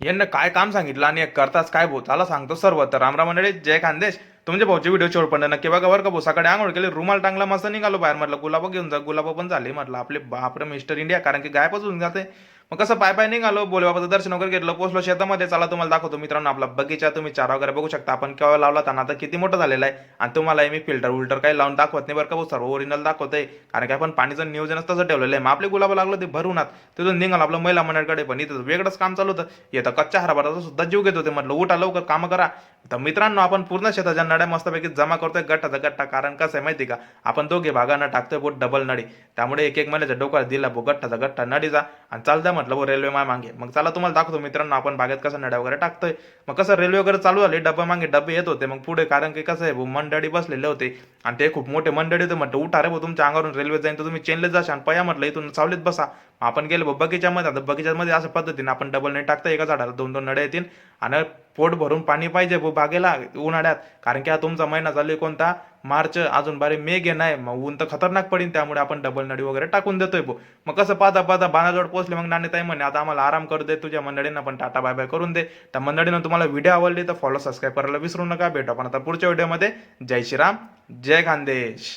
यांना काय काम सांगितलं आणि एक करताच काय भाऊ सांगतो सर्व तर रामराम मंडळी जय खानदेश. तुमच्या भाऊचे व्हिडिओ छोड पण नक्की बघा बरं का भाऊ आंघोळ केली रुमाल टांगला मस्त निघालो बाहेर म्हटलं गुलाब घेऊन जा गुलाब पण झाले म्हटलं आपले आपलं मिस्टर इंडिया कारण की गायबच होऊन जाते. मग कसं पाय पाय निघालो बोले बाबाचं दर्शन वगैरे घेतलं पोचलो शेतामध्ये चला तुम्हाला दाखवतो मित्रांनो आपला बगीचा तुम्ही चारा वगैरे बघू शकता आपण केव्हा लावला त्यांना आता किती मोठं झालेलं आहे आणि तुम्हाला मी फिल्टर उल्टर काही लावून दाखवत नाही बरं का सर्व ओरिजिनल दाखवतंय कारण की आपण पाणीचं नियोजनच तसं ठेवलेलं आहे मग आपले गुलाब लागलं ते भरूनात तिथून निघालं आपलं महिला मंडळकडे पण इथं वेगळंच काम चालू होतं येतं कच्च्या हरभराचा सुद्धा जीव घेत होते म्हटलं उठा लवकर कामं करा तर मित्रांनो आपण पूर्ण शेताच्या नड्या मस्तपैकी जमा करतोय गट्टाचा गट्टा. कारण कसं आहे माहिती का? आपण दोघे भागांना टाकतोय बोट डबल नडी. त्यामुळे एक एक महिन्याच्या डोक्याला दिला बो गट्टाचा गट्टा नडीचा. आणि चालतं म्हटलं बो रेल्वे माय मागे. मग चला तुम्हाला दाखवतो मित्रांनो आपण बागेत कसं नड्या वगैरे टाकतोय. मग कसं रेल्वे वगैरे चालू झाली डब्बा मागे डबे येत होते. मग पुढे कारण की कसं आहे भाऊ मंडळी बसलेले होते. आणि ते खूप मोठे मंडळी होते म्हटलं उठा रे भाऊ तुमच्या अंगावरून रेल्वे जाईन तर तुम्ही चेनलेच आणि पया म्हटलं इथून सावलीत बसा. मग आपण गेलो बगीच्यामध्ये. आता बगीच्यामध्ये अशा पद्धतीने आपण डबल नाही टाकता एका झाडाला दोन दोन नड्या येतील. आणि पोट भरून पाणी पाहिजे भाऊ बागेला उन्हाळ्यात. कारण की हा तुमचा महिना चालू आहे कोणता? मार्च अजून बारे मे घे नाही मग ऊन तर खतरनाक पडेल त्यामुळे आपण डबल नडी वगैरे टाकून देतोय भाऊ मग कसं पाहता पाहता बाणाजवळ पोहोचले मग नाणेताई म्हणे आता आम्हाला आराम करू दे तुझ्या मंडळींना पण टाटा बाय बाय करून दे. तर मंडळीनं तुम्हाला व्हिडिओ आवडली तर फॉलो सबस्क्राईब करायला विसरू नका. भेटू आपण आता पुढच्या व्हिडिओमध्ये जय श्रीराम जय खानदेश.